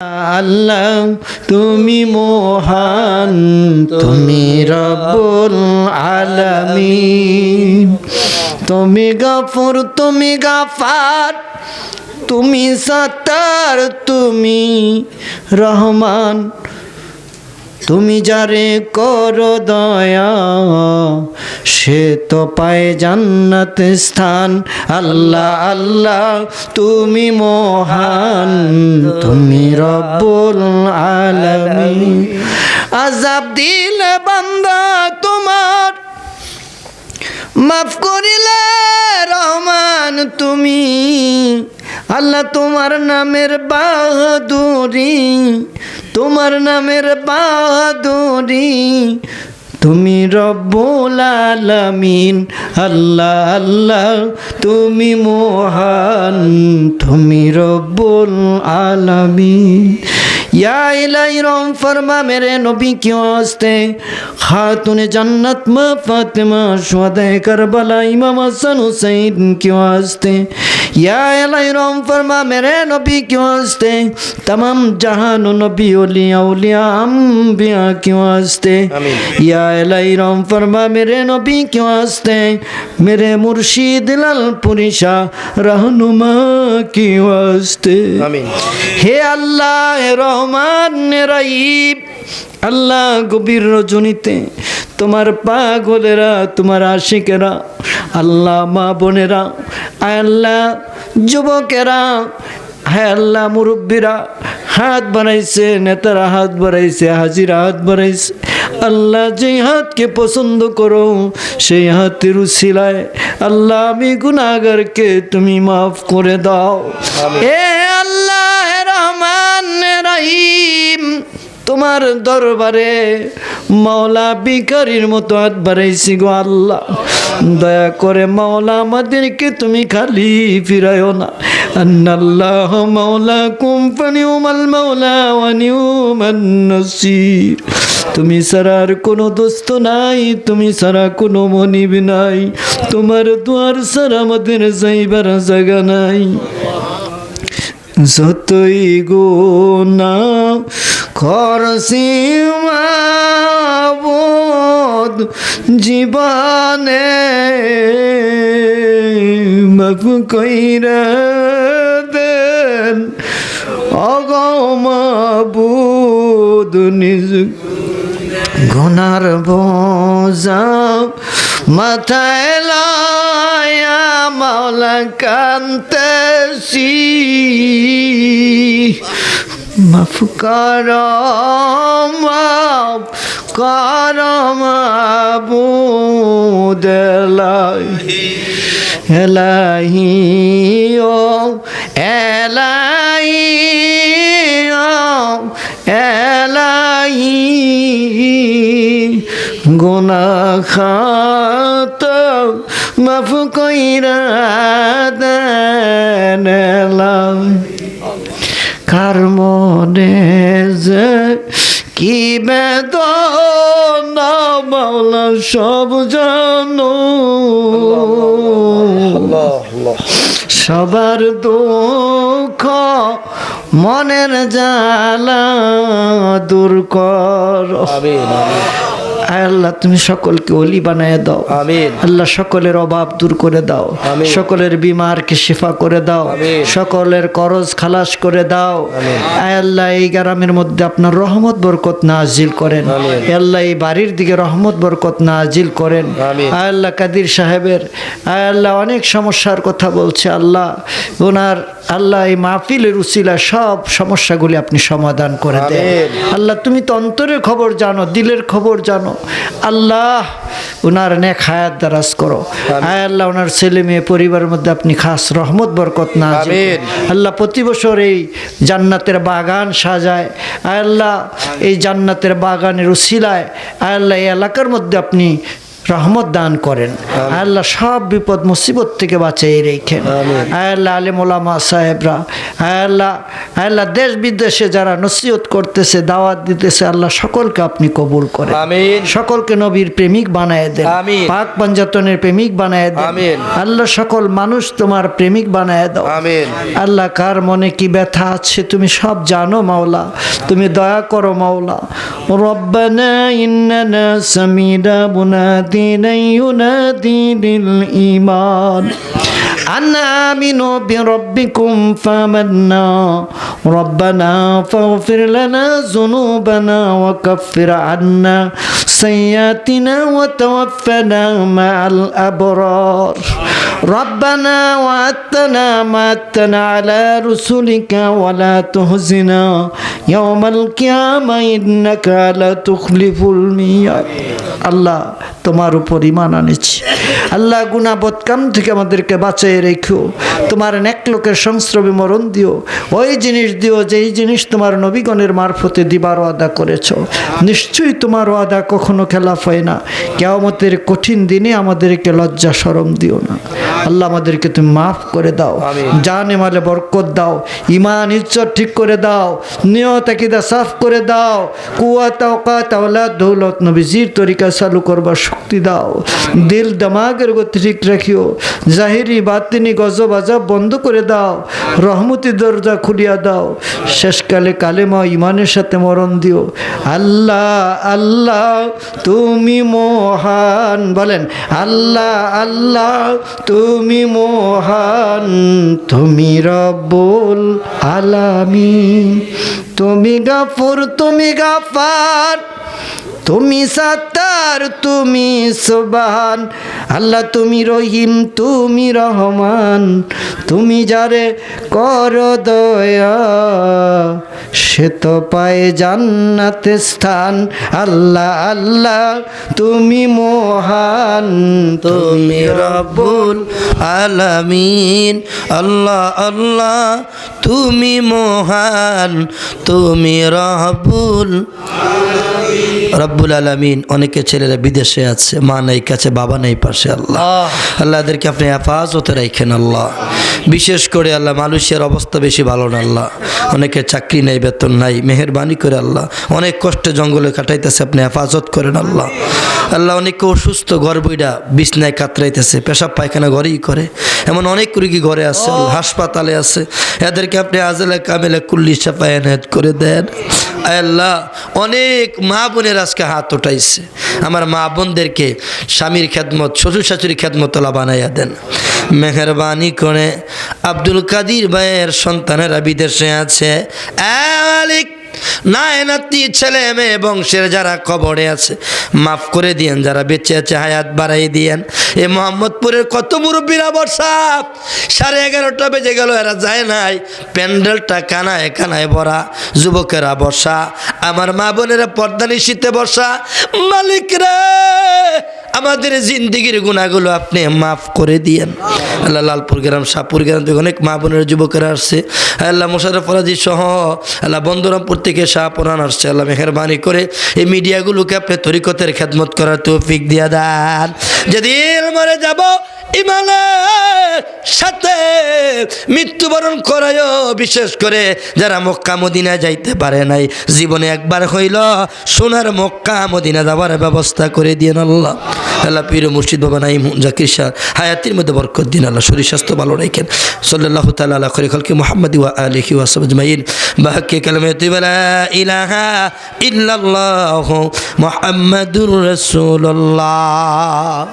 আল্লাহ তুমি মহান তুমি রব্বুল আলমি তুমি গফুর তুমি গাফার তুমি সাতার তুমি রহমান। তুমি যারে করো দয়া, সে তো পায় জান্নাত স্থান। আল্লাহ আল্লাহ, তুমি মহান, তুমি রব্বুল আলামিন। আজাব দিলে বান্দা তোমার, মাফ করিলে রহমান তুমি। আল্লাহ তোমার নামের বাহাদুরি তোমার নামের বাদরি তুমি রব্বুল আলামিন, আল্লাহ আল্লাহ, তুমি মহান, তুমি রব্বুল আলামিন। ইয়া ইলাহি রম ফরমা মেরে নবী কি হস্তে খাতুন জান্নাত মা ফাতেমা, সোয়াদে কারবালা ইমাম হাসান হুসাইন কি হস্তে या इलाही रोम फरमा मेरे नबी की वास्ते तमाम जहान नबी ओलिया ओलिया अम्बिया की वास्ते या इलाही रोम फरमा मेरे नबी की वास्ते मेरे मुर्शीद लालपुरी शाह रहनुमा की वास्ते हे अल्लाह रहमान रईब আল্লাহ গভীর রজনীতে তোমার পাগলেরা তোমার আশিকেরা আল্লাহ মা বোনেরা আল্লাহ যুবকেরা হ্যাঁ আল্লাহ মুরব্বীরা হাত বানাইছে নেতারা হাত বাড়াইছে হাজিরা হাত বাড়াইছে। আল্লাহ যে হাতকে পছন্দ করো সেই হাতের উশিলায় আল্লাহ আমি গুনাগারকে তুমি মাফ করে দাও। এ আল্লাহ রহমান রহিম। তোমার দরবারে মাওলা বিকারির মতো হাত বাড়াইছি গো আল্লাহ। দয়া করে মাওলা আমাদেরকে তুমি খালি ফিরায়ও না। আন্নাল্লাহ মাওলা কোম্পানি উমাল মাওলা ওয়ানিউমান নসির। তুমি ছাড়া আর কোনো দোস্ত নাই, তুমি ছাড়া কোনো মনিব নাই। তোমার দুয়ার ছাড়া আমাদের যাইবার জায়গা নাই। যতই গোনা করছি মাবুদ জীবনে। মাফ কইরা দেন। অগমাবুদ নিজ গুনার বোঝা মাথায় লয়া মাওলা কান্তেছি। মাফ কর মাফ কর মাবুদেলাই এলাহি ও এলাহি ও, এলাহি। গোনা খাত মাফ কইরা দেন কার মনে যে কি মাওলা সব জানো। সবার দুঃখ মনের জ্বালা দূর কর। আল্লাহ তুমি সকলকে অলি বানায় দাও। আল্লাহ সকলের অভাব দূর করে দাও। সকলের বিমারকে শিফা করে দাও। সকলের করজ খালাস করে দাও। আল্লাহ এই গ্রামের মধ্যে আপনার রহমত বরকত নাজিল করেন। আল্লাহ এই বাড়ির দিকে রহমত বরকত নাজিল করেন। আল্লাহ কাদির সাহেবের আয় আল্লাহ অনেক সমস্যার কথা বলছে আল্লাহ। ওনার আল্লাহ এই মাহফিলের উসিলা সব সমস্যাগুলি আপনি সমাধান করে দেন। আল্লাহ তুমি তো অন্তরের খবর জানো দিলের খবর জানো। আল্লাহ ওনার নেক হায়াত দারাজ করো। আয় আল্লাহ ওনার ছেলে মেয়ে পরিবারের মধ্যে আপনি খাস রহমত বরকত না। আল্লাহ প্রতি বছর এই জান্নাতের বাগান সাজায়। আয় আল্লাহ এই জান্নাতের বাগানের উসিলায় আয় আল্লাহ এই এলাকার মধ্যে আপনি রহমত দান করেন। আল্লাহ সব বিপদ মুসিবত থেকে বাঁচিয়ে রেখেন। আল্লাহ আলিমুলামা সাহেবরা আল্লাহ আল্লাহ দেশ বিদেশে যারা নসিহত করতেছে দাওয়াত দিতেছে আল্লাহ সকলকে আপনি কবুল করেন। সকলকে নবীর প্রেমিক বানায় দেন। পাক পঞ্জাতনের প্রেমিক বানায় দেন। আল্লাহ সকল মানুষ তোমার প্রেমিক বানায় দাও। আল্লাহ কার মনে কি ব্যথা আছে তুমি সব জানো মাওলা। তুমি দয়া করো মাওলা। রব্বানা ইন্নানা সামিনা মুনাদিনা। المدينة ينادي للإيمان. أنا آمنوا بربكم فآمنا. ربنا فاغفر لنا ذنوبنا وكفر عنا. سيئاتنا وتوفنا مع الأبرار ربنا وعدتنا ما عدتنا على رسلك ولا تهزنا يوم القيامة إنك لا تخلف الميعاد আল্লাহ তোমার উপর ইমান আনেছি আল্লাহ গুনা বদকাম থেকে আমাদেরকে বাঁচিয়ে রেখো তোমার নেক লোকের সংস্রবে মরণ দিও ওই জিনিস দিও যেই জিনিস তোমার নবীগণের মারফতে দিবার ওয়াদা করেছ নিশ্চয়ই তোমার ওয়াদা কখনো খেলাফ হয় না। কেয়ামতের কঠিন দিনে আমাদেরকে লজ্জা সরম দিও না। আল্লাহ আমাদেরকে তুমি মাফ করে দাও। জানে মালে বরকত দাও। ইমান ইজ্জত ঠিক করে দাও। নিয়ত আকিদা সাফ করে দাও। কুয়াত অকাত আওলাদ দৌলত নবীজির তরিকা চালু করবার শক্তি দাও। দিল দামাগের গতি ঠিক রাখিও। জাহিরি বাতিনি গজব আজাব বন্ধ করে দাও। রহমতি দরজা খুলিয়া দাও। শেষকালে কালেমা ইমানের সাথে মরণ দিও। আল্লাহ আল্লাহ তুমি মহান। বলেন আল্লাহ আল্লাহ তুমি মহান তুমি রব্বুল আলামিন। তুমি গাফুর তুমি গাফার তুমি সাত্তার, তুমি সুবান আল্লাহ তুমি রহিম, তুমি রহমান। তুমি যারে কর দয়া, সে তো পায় জান্নাতে স্থান। আল্লাহ আল্লাহ, তুমি মহান। তুমি রব্বুল আলামিন। আল্লাহ আল্লাহ, তুমি মহান। তুমি রহবুল রব্বুল রব্বুল আলামিন অনেকে ছেলেরা বিদেশে আছে মা নাই কাছে বাবা নাই পাশে আল্লাহ। আল্লাহ এদেরকে আপনি হেফাজতে রাখেন আল্লাহ। বিশেষ করে আল্লাহ মালয়েশিয়ার অবস্থা বেশি ভালো না আল্লাহ। অনেকের চাকরি নেই বেতন নাই মেহরবানি করে আল্লাহ। অনেক কষ্টে জঙ্গলে কাটাইতেছে আপনি হেফাজত করেন আল্লাহ। আল্লাহ অনেকে অসুস্থ ঘর বইটা বিছনায় কাতরাইতেছে পেশাব পায়খানা ঘরেই করে। এমন অনেক রুগী ঘরে আছে হাসপাতালে আছে। এদেরকে আপনি আজলে কামেলে কুল্লি সাফায়ানাত করে দেন। আল্লাহ, অনেক মা বোনের আজকে হাত উঠাইছে। আমার মা বোনদেরকে স্বামীর খেদমত, শ্বশুর শাশুড়ি খেদমতলা বানাইয়া দেন। মেহরবানি করে আব্দুল কাদির ভাইয়ের সন্তানেরা বিদেশে আছে। মালিক নাই নাতি ছেলে মেয়ে বংশের যারা কবরে আছে, মাফ করে দিয়েন, যারা বেঁচে আছে, হায়াত বাড়াই দিয়েন। এ মোহাম্মদপুরের কত মুরব্বীরা বর্ষা সাড়ে এগারোটা বেজে গেল, এরা যায় নাই। প্যান্ডেলটা কানায় কানায় ভরা, যুবকেরা বসা আমার মা বোনেরা পর্দা নিশীতে বসা মালিক রে! আমাদের জিন্দিগির গুণাগুলো আপনি মাফ করে দিয়েন। আল্লাহ লালপুর গ্রাম, শাহপুর গ্রাম থেকে অনেক মা বোনের যুবকেরা আসছে। আল্লাহ মোশারফ ফরাজি সহ আল্লাহ বন্দরামপুর থেকে শাহপুরান আসছে। আল্লাহ মেহরবানি করে এই মিডিয়াগুলোকে আপনি তরিকতের খেদমত করার তৌফিক দিয়া দেন। যদি মরে যাব ইমানের সাথে মৃত্যুবরণ করায় বিশেষ করে যারা মক্কা মদিনা যাইতে পারে নাই। জীবনে একবার হইল সোনার মক্কা মদিনা যাবার ব্যবস্থা করে দিয়ে আল্লাহ। আল্লাহ পীর মুর্শিদ বাবা নাইম জাকির হায়াতির মধ্যে বরকত দিন আল্লাহ, শরীর স্বাস্থ্য ভালো রাখেন। সাল্লাহ তালা আল্লাহ করে খলকে মোহাম্মদ ওয়া আলিহি ওয়াসাব আজমাইন। বাহাক্কে কালামে তুইবালা ইলাহা ইল্লাল্লাহু মুহাম্মাদুর রাসূলুল্লাহ।